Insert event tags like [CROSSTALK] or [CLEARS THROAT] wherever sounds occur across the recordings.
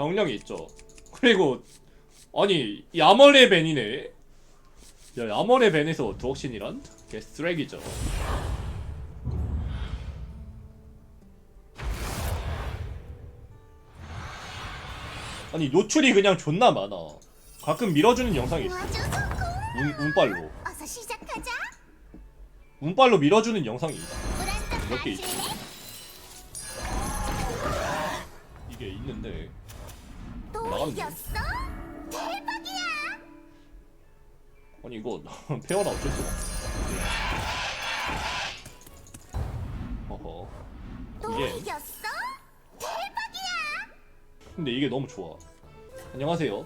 정령이 있죠. 그리고 아니 야멀의 벤이네. 야 야멀의 벤에서 두억신이란 개 쓰레기죠. 아니 노출이 그냥 존나 많아. 가끔 밀어주는 영상이 있어. 운, 운빨로. 어서 시작하자. 운빨로 밀어주는 영상이 있어. 개 있지? 이게 있는데 또 나갔네. 이겼어? 대박이야. 아니 이거 [LAUGHS] 페어라 어쩔 수가 없어. 어허. 또 이게- 이겼어? 대박이야. 근데 이게 너무 좋아. 안녕하세요.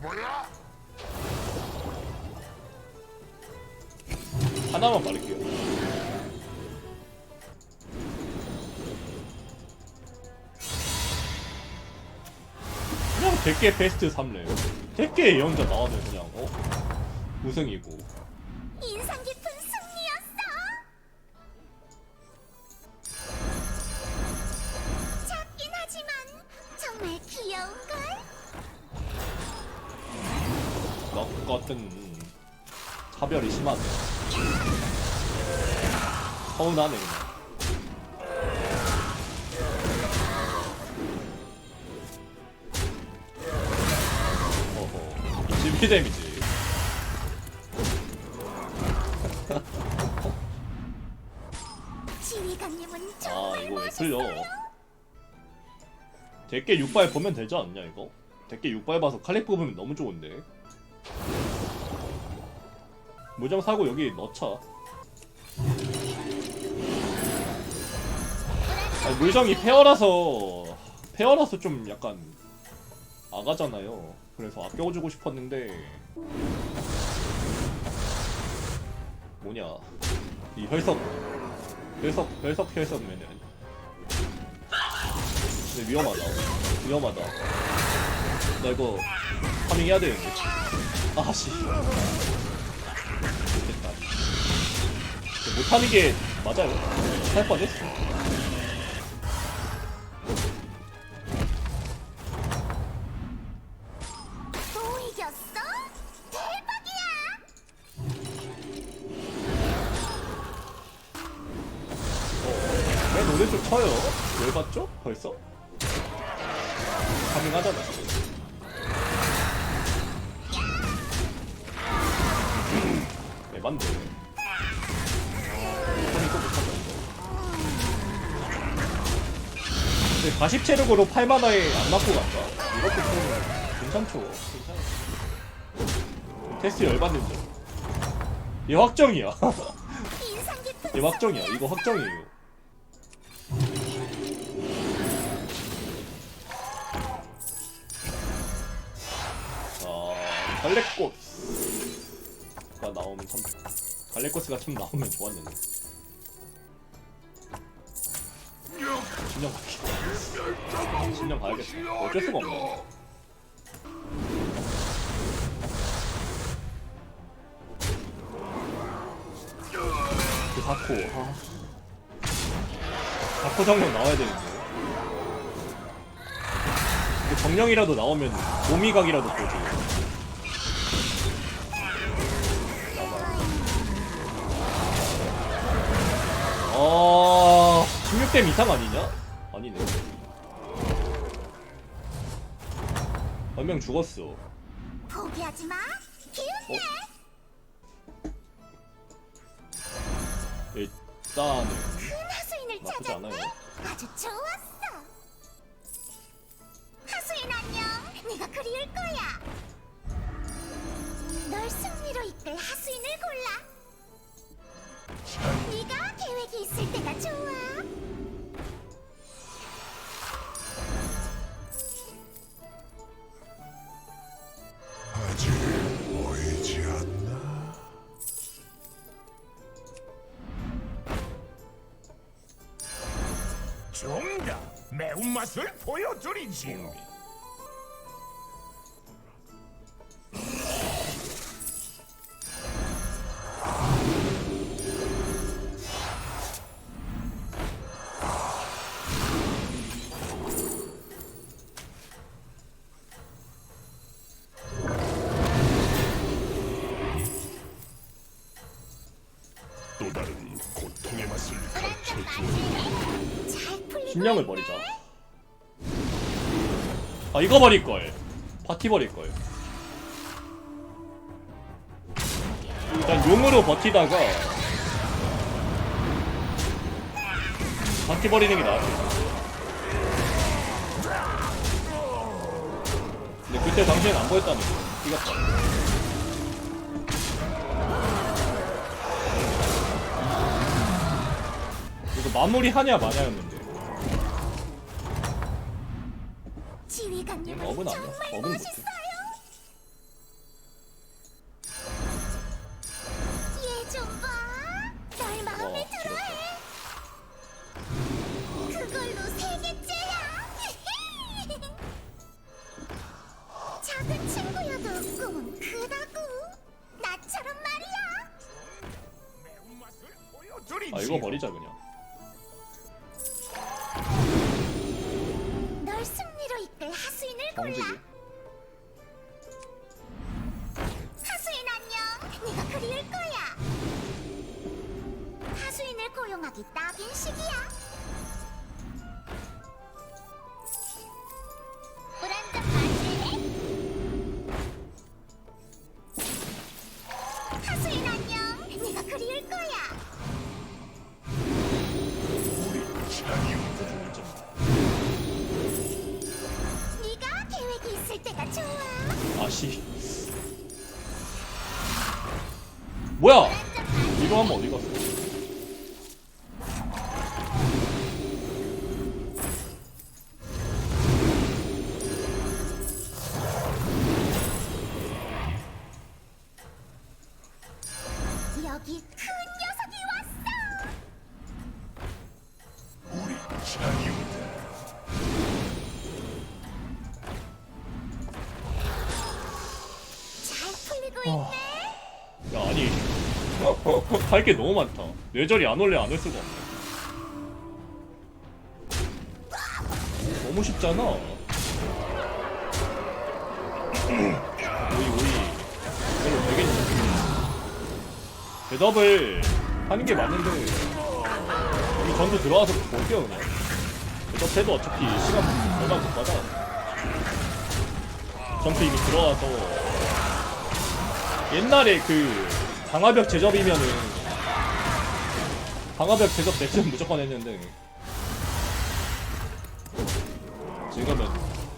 보여? 하나만 말할게요. 100개 베스트 3래. 100개 예언자 나와도 그냥 어? 우승이고. 인상 깊은 승리였어. 작긴 하지만 정말 귀여운 걸. 너 같은 차별이 심하네. 서운하네 그냥. 어허. 22 데미지. 지휘관님은 아 정말 이거 왜. 틀려? 대게 6발 보면 되지 않냐 이거? 대게 6발 봐서 칼렉 뽑으면 너무 좋은데. 무정 사고 여기 넣자. 아니, 물정이 페어라서 페어라서 좀 약간 아가잖아요. 그래서 아껴주고 싶었는데. 뭐냐. 이 혈석. 혈석 혈석 혈석면은 근데 위험하다. 위험하다. 나 이거 파밍 해야 되는데 아씨. 됐다. 못하는 게 맞아요? 할 뻔했어 벌써? 가능하잖아. 네, 맞네. 손이 또 못한다, 이거. 근데 가십 체력으로 8만화에 안 맞고 간다? 이것도 좀 괜찮죠. 괜찮아. 테스트 열받는 점. 얘 확정이야. [LAUGHS] 얘 확정이야. 이거 확정이에요. 갈래꽃가 나오면 참 갈래꽃가 참 나오면 좋았는데. 진영 갈게. 진영 가야겠다. 어쩔 수가 없네. 그 사코. 아. 사코 정령 나와야 되는데. 그 정령이라도 나오면 오미각이라도 보지. 아, 16댐 이상 아니냐? 아니네. 한명 죽었어. 포기하지 마. 기운내. 일단은 큰 하수인을 나쁘지 찾았네. 않아요. 아주 좋았어. 하수인 안녕. 네가 그리울 거야. 널 승리로 이끌 하수인을 골라. 있을 때가 좋아. 아직 보이지 않나? 정답 매운맛을 보여드리지요 식량을 버리자. 아 이거 버릴 걸. 파티 버릴 걸. 일단 용으로 버티다가 파티 버리는 게 같아. 근데 그때 당시엔 안 보였다는 거. 이겼다. 이거 마무리 하냐 마냐였는데. 지휘관님은 업은 아니야. 업은 못해. 멋있어요. 얘좀 봐. 날 마음에 와, 들어해. 그걸로 세 개째야. [LAUGHS] 작은 친구여도 꿈은 크다고. 나처럼 말이야. 아 이거 버리자 그냥. 널승 하수인을 골라. 정직이. 하수인 안녕. 네가 그리울 거야. 하수인을 고용하기 딱인 시기야. 물 한 잔 마실래? 하수인 안녕. 네가 그리울 거야. 네가 때가 좋아. 아씨. 뭐야? 이거 하면 어디 갔어? 여기 할게 너무 많다. 뇌절이 안 올래 안 올 수가 없네. 너무 쉽잖아. 오이 오이. 이걸로 되겠냐? 대답을 하는 게 맞는데 여기 전투 들어와서 볼게요 그냥. 대답해도 어차피 시간 얼마 못 받아. 전투 이미 들어와서 옛날에 그 방화벽 제접이면은 방화벽 제접 대신 무조건 했는데 지금은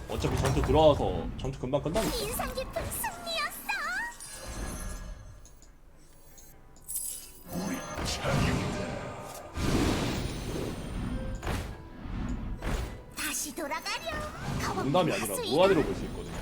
어차피 전투 들어와서 전투 금방 끝나니까 인상 깊은 승리였어. 다시. 거북이 농담이 아니라. 무한으로 볼 수 있거든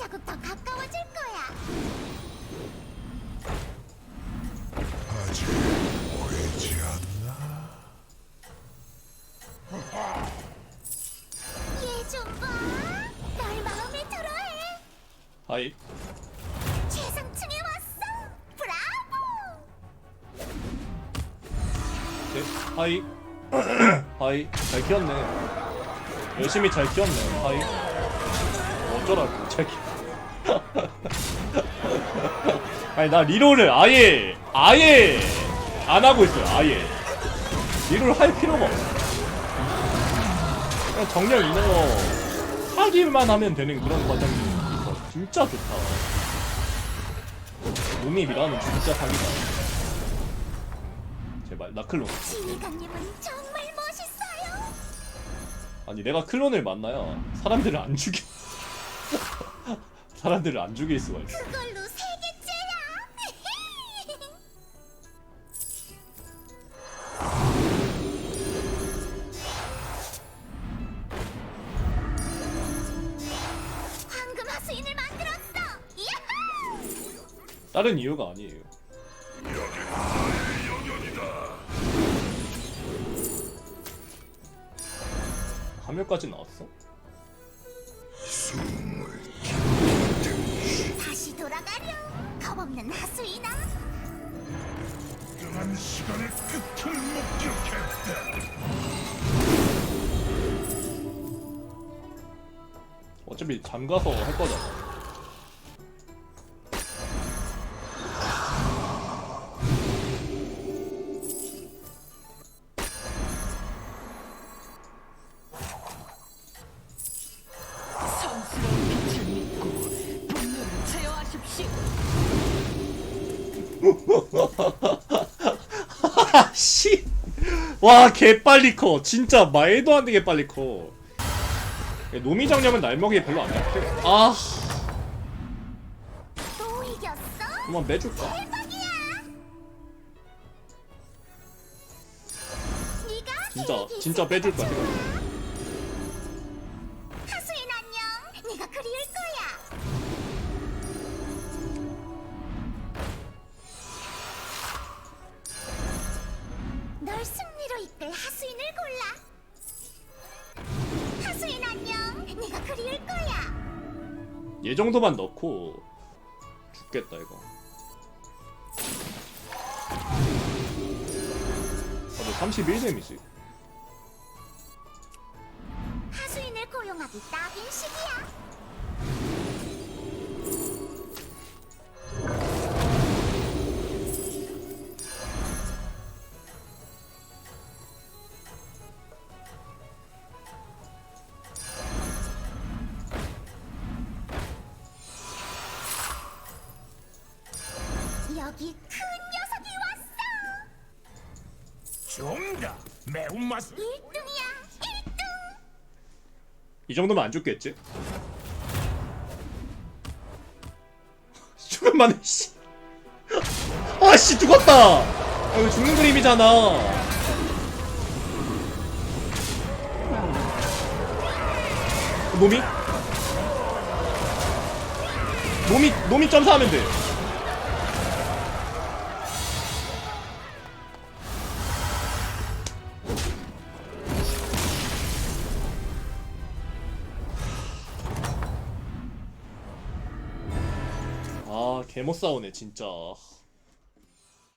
발자국 더 가까워질 거야. 아직 보이지 않나? 얘 좀 봐. 널 마음에 들어해. 하이 최상층에 왔어. 브라보. 네, 하이 하이 [CLEARS THROAT] 잘 키웠네 열심히 잘 키웠네 하이 어쩌라고 잘 키... [LAUGHS] 아니 나 리롤을 아예 아예 안 하고 있어요 아예. 리롤 할 필요가 없어. 그냥 정령 인어 하기만 하면 되는 그런 과정이 있어. 진짜 좋다. 농립이라는 진짜 사기다 제발 나 클론. 아니 내가 클론을 만나야 사람들을 안 죽여 사람들을 안 죽일 수가 있어 그걸로 세 개째야. 황금 하수인을 만들었어. 야호! 다른 이유가 아니에요 화면까지 나왔어? 겁없는 하수인아. 한 시간의 끝을 목격했다. 어차피 잠가서 할 거잖아 씨. 와, 개 빨리 커. 진짜 말도 안 되게 빨리 커. 노미 장염은 날먹이 별로 안 약해. 아, 또 이겼어? 매줄까? 진짜, 진짜 있을 빼줄까, 때가 생각. 좋 정도만 넣고 죽겠다 이거. 아, 너 31 데미지. 여기 큰 녀석이 왔어. 정답. 매운맛을 1등이야. 1등. 이 정도면 안 죽겠지? [LAUGHS] 죽을 만해 씨. 아씨 죽었다. 아, 이거 죽는 그림이잖아. 놈이? 놈이 놈이 점사하면 돼. 개못 싸우네 진짜.